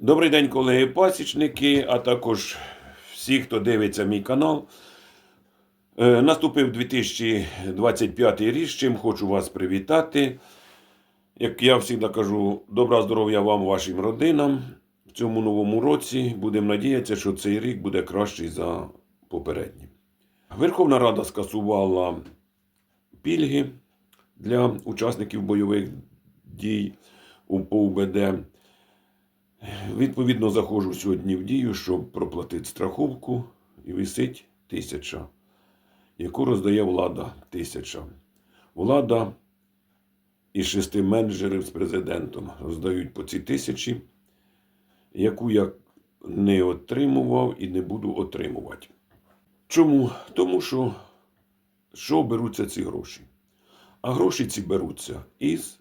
Добрий день, колеги пасічники, а також всі, хто дивиться мій канал. Е, Наступив 2025 рік, з чим хочу вас привітати. Як я завжди кажу, добра здоров'я вам, вашим родинам в цьому новому році. Будемо надіятися, що цей рік буде кращий за попередній. Верховна Рада скасувала пільги для учасників бойових дій по УБД. Відповідно, заходжу сьогодні в дію, щоб проплатити страховку, і висить тисяча, яку роздає влада тисяча. Влада із шести менеджерів з президентом роздають по ці тисячі, яку я не отримував і не буду отримувати. Чому? Тому що що беруться ці гроші? А гроші ці беруться із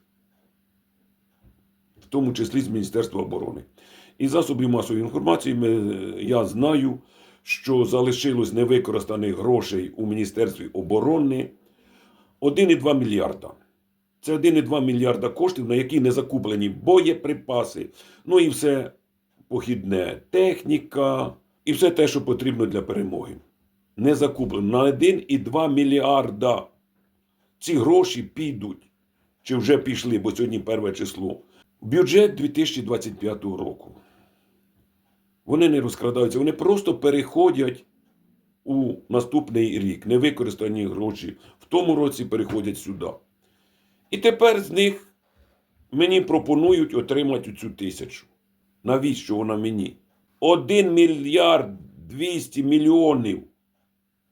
в тому числі з Міністерства оборони. І засобів масової інформації ми, я знаю, що залишилось невикористаних грошей у Міністерстві оборони 1,2 мільярда. Це 1,2 мільярда коштів, на які не закуплені боєприпаси, ну і все похідне, техніка, і все те, що потрібно для перемоги. Не закуплено на 1,2 мільярда. Ці гроші підуть, чи вже пішли, бо сьогодні перше число. Бюджет 2025 року. Вони не розкрадаються, вони просто переходять у наступний рік. Невикористані гроші в тому році переходять сюди. І тепер з них мені пропонують отримати цю тисячу. Навіщо вона мені? Один мільярд 200 мільйонів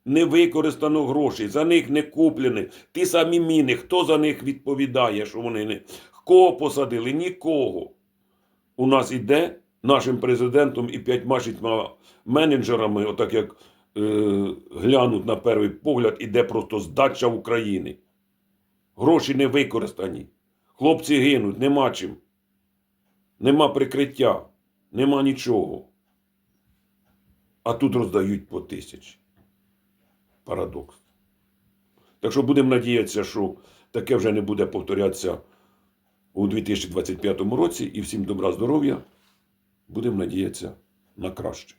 невикористано грошей, за них не куплені. Ті самі міни, хто за них відповідає, що вони не. Кого посадили? Нікого. У нас іде нашим президентом і п'ятьма шістьма менеджерами, отак як е, глянуть на перший погляд, іде просто здача України. Гроші не використані. Хлопці гинуть, нема чим. Нема прикриття, нема нічого. А тут роздають по тисячі. Парадокс. Так що будемо надіятися, що таке вже не буде повторятися у 2025 році. І всім добра здоров'я. Будемо надіятися на краще.